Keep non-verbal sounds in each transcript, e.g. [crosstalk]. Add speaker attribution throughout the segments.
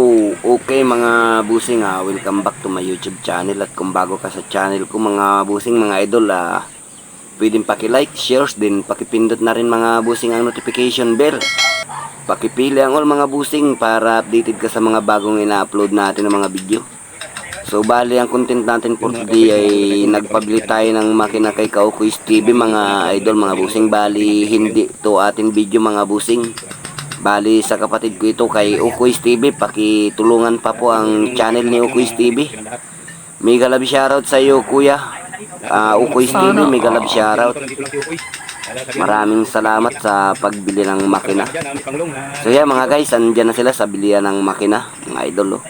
Speaker 1: So, okay mga busing ha, welcome back to my YouTube channel at kung bago ka sa channel ko mga busing, mga idol ah, pwedeng paki-like, shares din, pakipindot na rin mga busing ang notification bell. Pakipili ang all mga busing para updated ka sa mga bagong ina-upload natin ng mga video. So, bali ang content natin for today ay nagpabili tayo ng makina kay Kaukuis TV mga idol, mga busing. Bali, hindi to atin video mga busing. Bali sa kapatid ko ito kay Ukuis TV, pakitulungan pa po ang channel ni Ukuis TV. Mega love shoutout sa iyo kuya. Uh, Ukuis TV, mega love shoutout. Maraming salamat sa pagbili ng makina. So yan mga guys, andyan na sila sa bilian ng makina, mga idol. Oh.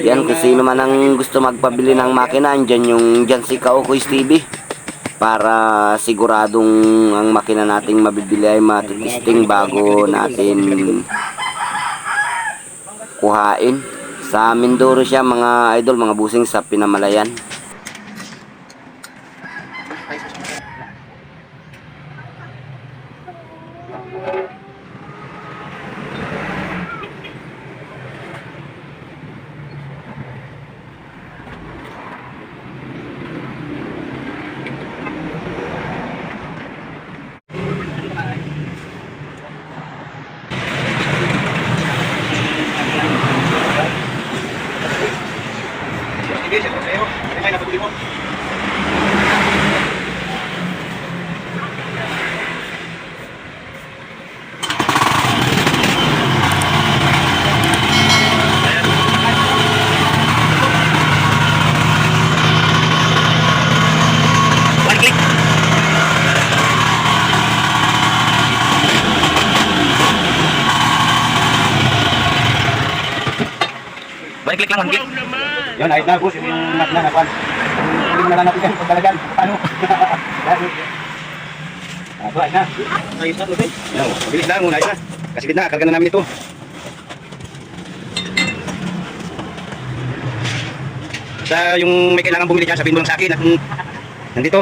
Speaker 1: Yan kung sino man ang gusto magpabili ng makina, andyan yung dyan si Kaukuis TV para siguradong ang makina nating mabibili ay matitesting bago natin kuhain. Sa Mindoro siya mga idol, mga busing sa Pinamalayan.
Speaker 2: Click lang, one click.
Speaker 3: Yun, [laughs] ayos na, boss. Yung makina na kwan. Hindi na lang natin yan. Kung talagan, paano? Ah, ayos na. Ayos na, Lupin. Yan, Bilis lang muna, ayos na. Kasi na, karga na namin ito. Sa yung may kailangan bumili dyan, sabihin mo lang sa akin at nandito.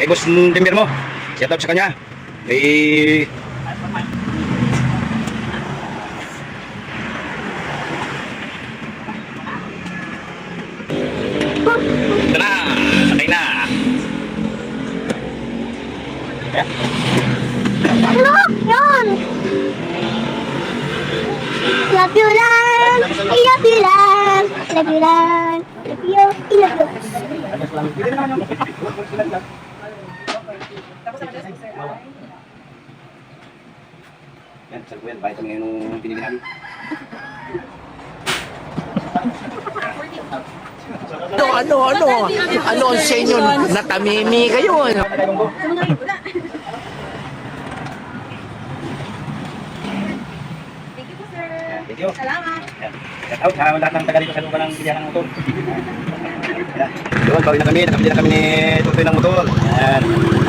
Speaker 3: Kay boss mm, Demir mo. Shout out sa kanya. Eh,
Speaker 2: Ito na, sakay na.
Speaker 4: Ano? Yun! Love you lang! I love you lang! Love you lang! Love you! I love you!
Speaker 3: yan, sa kuyan, bayad kami ngayon nung pinili namin.
Speaker 5: Ano, ano, ano? Ano ang sa inyo? Natamimi kayo. Ano?
Speaker 3: You. Salamat. Shout out sa lahat ng taga dito sa lupa ng bilihan ng motor. Yun, bawi na kami. Nakabili na kami ni Tutoy ng motor. Yan.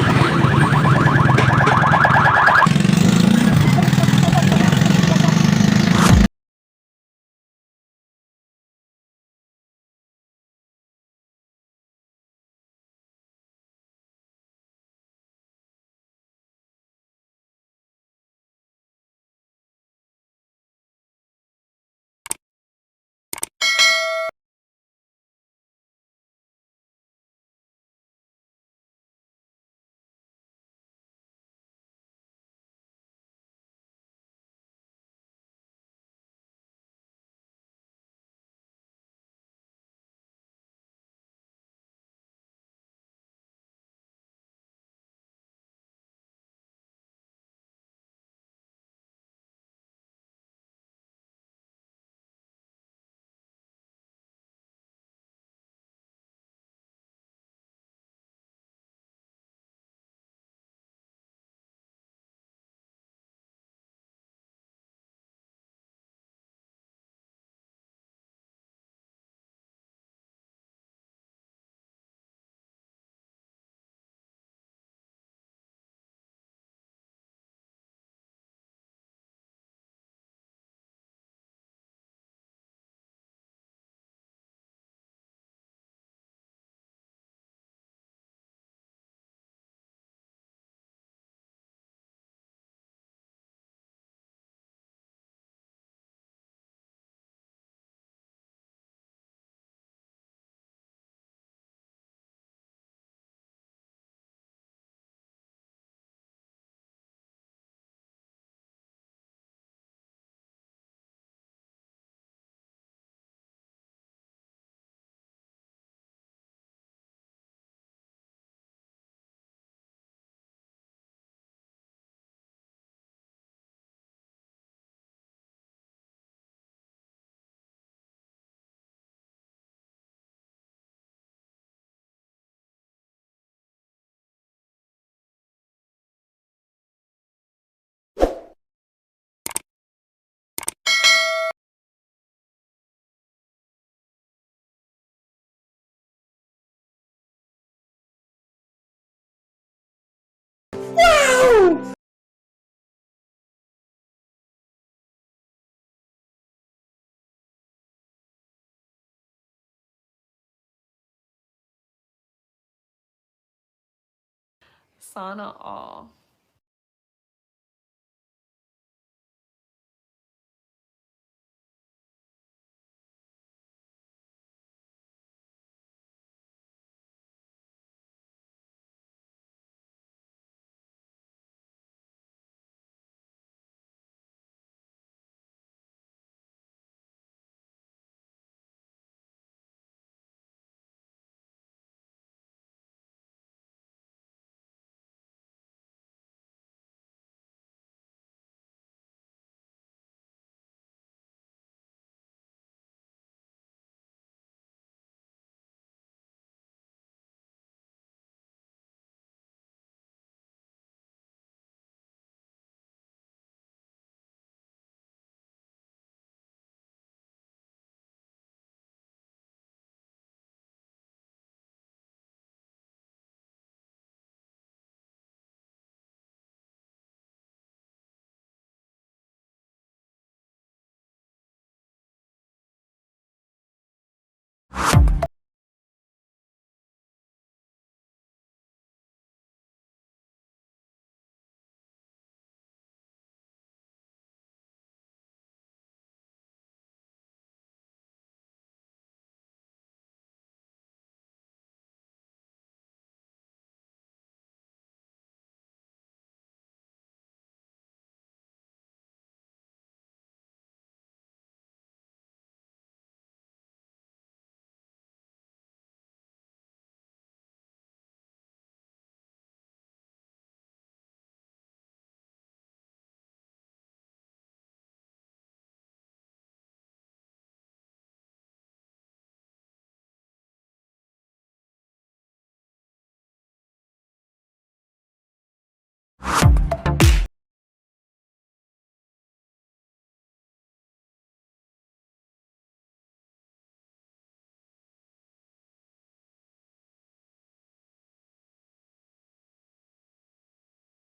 Speaker 6: Sana all.